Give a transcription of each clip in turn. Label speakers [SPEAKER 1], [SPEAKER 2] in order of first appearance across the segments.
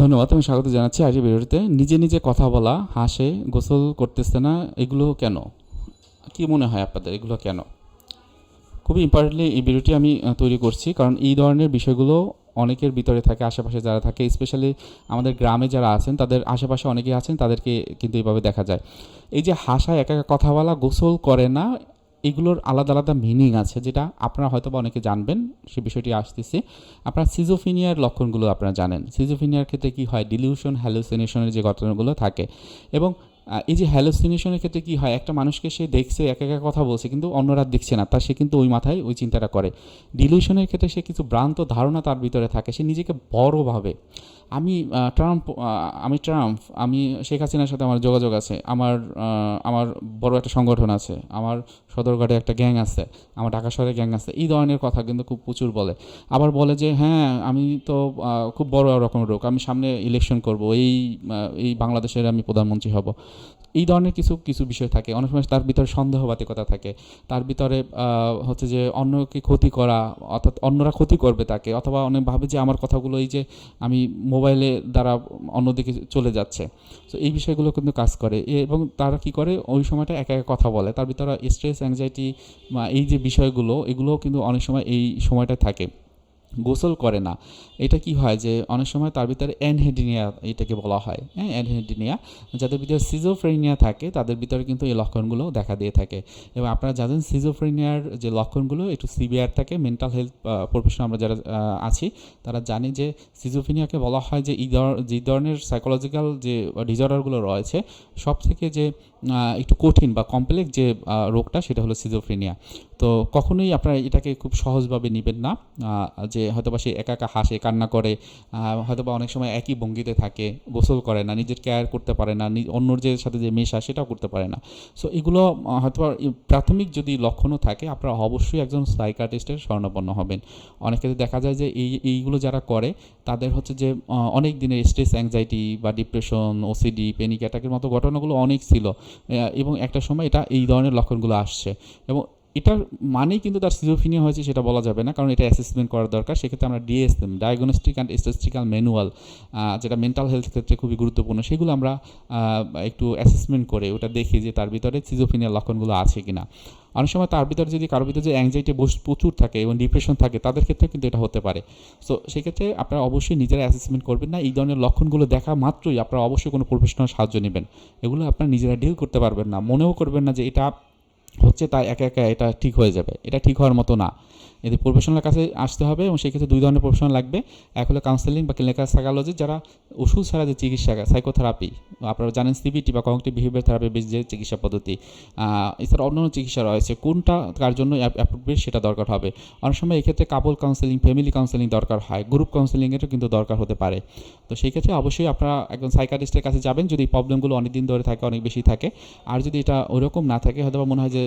[SPEAKER 1] ধন্যবাদ, আমি স্বাগত জানাচ্ছি আজকের ভিডিওতে নিজে নিজে কথা বলা, হাসে, গোসল করতেছে না, এগুলো কেন? কি মনে হয় আপনাদের, এগুলো কেন? খুবই ইম্পর্টেন্টলি এই ভিডিওটি আমি তৈরি করছি, কারণ এই ধরনের বিষয়গুলো অনেকের ভিতরে থাকে, আশেপাশে যারা থাকে স্পেশালি আমাদের গ্রামে যারা আছেন, তাদের আশেপাশে অনেকেই আছেন, তাদেরকে কিন্তু এইভাবে দেখা যায়। এই যে হাসা একা একা কথা বলা, গোসল করে না এগুলোর আলাদা আলাদা মিনিং আছে, যেটা আপনারা হয়তো বা অনেকে জানবেন, সে বিষয়টি আসতেছে। আপনারা সিজোফিনিয়ার লক্ষণগুলো আপনারা জানেন। সিজোফিনিয়ার ক্ষেত্রে কি হয়? ডিলিউশন হ্যালুসিনেশনের যে ঘটনাগুলো থাকে। এবং এই যে হ্যালোসিনেশনের ক্ষেত্রে কি হয়? একটা মানুষকে সে দেখছে, এক একা কথা বলছে, কিন্তু অন্যরা দেখছে না তার সে কিন্তু ওই মাথায় ওই চিন্তাটা করে। ডিলিউশনের ক্ষেত্রে সে কিছু ভ্রান্ত ধারণা তার ভিতরে থাকে। সে নিজেকে বড় ভাবে আমি ট্রাম্প আমি ট্রাম্প আমি শেখ হাসিনার সাথে আমার যোগাযোগ আছে, আমার আমার বড় একটা সংগঠন আছে, আমার সদরঘাটে একটা গ্যাং আছে, আমার ঢাকা শহরে গ্যাং আছে, এই ধরনের কথা কিন্তু খুব প্রচুর বলে। আবার বলে যে হ্যাঁ আমি তো খুব বড় রকমের রোগ, আমি সামনে ইলেকশন করব, এই এই বাংলাদেশের আমি প্রধানমন্ত্রী হব। এই ধরনের কিছু কিছু বিষয় থাকে, অনেক সময় তার ভিতরে সন্দেহবাতিকতা থাকে, তার ভিতরে হচ্ছে যে অন্যকে ক্ষতি করা, অর্থাৎ অন্যরা ক্ষতি করবে তাকে, অথবা অনেক ভাবে যে আমার কথাগুলো এই যে আমি মোবাইলে দ্বারা অন্যদিকে চলে যাচ্ছে। তো এই বিষয়গুলো কিন্তু কাজ করে। এবং তারা কি করে? ওই সময়টা একা একা কথা বলে। তার ভিতরে স্ট্রেস অ্যাংজাইটি বা এই যে বিষয়গুলো, এগুলোও কিন্তু অনেক সময় এই সময়টা থাকে। গোসল করে না। এটা কি হয় যে, অনেক সময় তার ভিতরে অ্যানহেডিনিয়া এটাকে বলা হয়। হ্যাঁ অ্যানহেডিনিয়া, যাদের ভিতরে সিজোফ্রেনিয়া থাকে, তাদের ভিতরে কিন্তু এই লক্ষণগুলো দেখা দিয়ে থাকে। এবং আপনারা জানেন সিজোফ্রেনিয়ার যে লক্ষণগুলো, একটু সিভিয়ার থাকে মেন্টাল হেলথ প্রফেশন আমরা যারা আছি, তারা জানি যে সিজোফ্রেনিয়াকে বলা হয় যে, এই যে ধরনের সাইকোলজিক্যাল যে ডিজর্ডারগুলো রয়েছে সব থেকে যে একটু কঠিন বা কমপ্লেক্স যে রোগটা, সেটা হলো সিজোফ্রেনিয়া তো কখনোই আপনারা এটাকে খুব সহজভাবে নেবেন না যে হয়তোবা সে একা একা হাসে, কান্না করে হয়তোবা অনেক সময় একই ভঙ্গিতে থাকে, গোসল করে না, নিজের কেয়ার করতে পারে না অন্যর যে সাথে যে মেশা সেটাও করতে পারে না। সো এগুলো হয়তোবা প্রাথমিক যদি লক্ষণও থাকে, আপনারা অবশ্যই একজন সাইকাটিস্টের শরণাপন্ন হবেন। অনেক ক্ষেত্রে দেখা যায় যে এই, এইগুলো যারা করে, তাদের হচ্ছে যে অনেক দিনের স্ট্রেস অ্যাংজাইটি বা ডিপ্রেশন ওসিডি পেনিক অ্যাটাকের মতো ঘটনাগুলো অনেক ছিল এবং একটা সময় এটা এই ধরনের লক্ষণগুলো আসছে। এবং এটার মানেই কিন্তু তার সিজোফিনিয়া হয়েছে সেটা বলা যাবে না, কারণ এটা অ্যাসেসমেন্ট করার দরকার। সেক্ষেত্রে আমরা DSM diagnostic and statistical manual যেটা মেন্টাল হেলথ ক্ষেত্রে খুবই গুরুত্বপূর্ণ, সেগুলো আমরা একটু অ্যাসেসমেন্ট করে ওটা দেখি যে তার ভিতরে সিজোফিনিয়ার লক্ষণগুলো আছে কিনা। অনেক সময় তার ভিতরে যদি কারোর ভিতরে যে অ্যাংজাইটি প্রচুর থাকে এবং ডিপ্রেশন থাকে, তাদের ক্ষেত্রে কিন্তু এটা হতে পারে। সো সেক্ষেত্রে আপনারা অবশ্যই নিজেরা অ্যাসেসমেন্ট করবেন না, এই ধরনের লক্ষণগুলো দেখা মাত্রই আপনারা অবশ্যই কোনো প্রফেশনাল সাহায্য নেবেন। এগুলো আপনারা নিজেরা ডিল করতে পারবেন না, মনেও করবেন না যে এটা হচ্ছে তাই একা একা এটা ঠিক হয়ে যাবে। এটা ঠিক হওয়ার মতো না। এতে প্রফেশনালের কাছে আসতে হবে এবং সেক্ষেত্রে দুই ধরনের প্রফেশনাল লাগবে। এক হলো কাউন্সেলিং বা ক্লিনিক্যাল সাইকোলজি যারা ওষুধ ছাড়া যে চিকিৎসা সাইকোথেরাপি আপনারা জানেন সিবিটি বা কগনিটিভ বিহেভিয়ার থেরাপি বেস যে চিকিৎসা পদ্ধতি। এছাড়া অন্যান্য চিকিৎসা রয়েছে। কোনটা তার জন্য অ্যাপ্রোপ্রিয়েট সেটা দরকার হবে। অনেক সময় এক্ষেত্রে কাপল কাউন্সেলিং ফ্যামিলি কাউন্সেলিং দরকার হয়। গ্রুপ কাউন্সেলিংয়েরও কিন্তু দরকার হতে পারে। তো সেই ক্ষেত্রে অবশ্যই আপনারা একজন সাইকাটিস্টের কাছে যাবেন। যদি প্রবলেমগুলো অনেক দিন ধরে থাকে, অনেক বেশি থাকে। আর যদি এটা ওরকম না থাকে হয়তো মনে হয় যে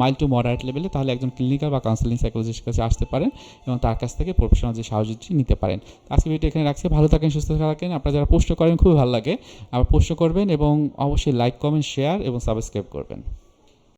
[SPEAKER 1] মাইল্ড টু মডারেট লেভেলে তাহলে একজন ক্লিনিক্যাল বা কাউন্সেলিং সাইকোলজিস্টের কাছে আসতে পারেন এবং তার কাছ থেকে প্রফেশনাল যে সাহায্যটি নিতে পারেন। আজকে ভিডিও এখানে রাখছি। ভালো থাকেন, সুস্থ থাকেন। আপনারা যারা পোস্ট করেন, খুবই ভালো লাগে। আবার পোস্ট করবেন এবং অবশ্যই লাইক কমেন্ট শেয়ার এবং সাবস্ক্রাইব করবেন।